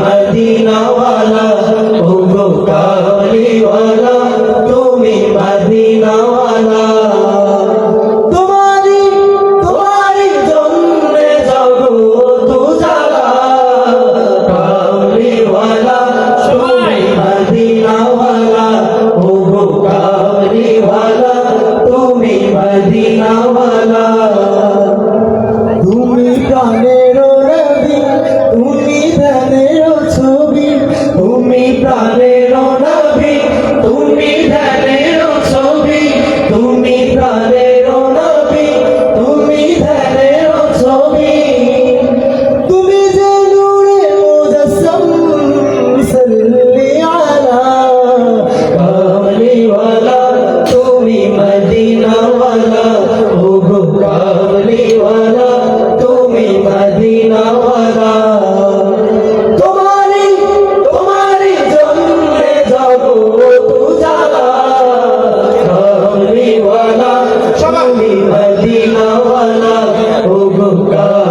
মদিনাওয়ালা ও গো কালিওয়ালা তুমি মদিনাওয়ালা। তোমারি তোমারি জন্য যাব দুজালা। কালিওয়ালা তুমি মদিনাওয়ালা ও গো কালিওয়ালা তুমি মদিনাওয়ালা। প্রেরণা তুমি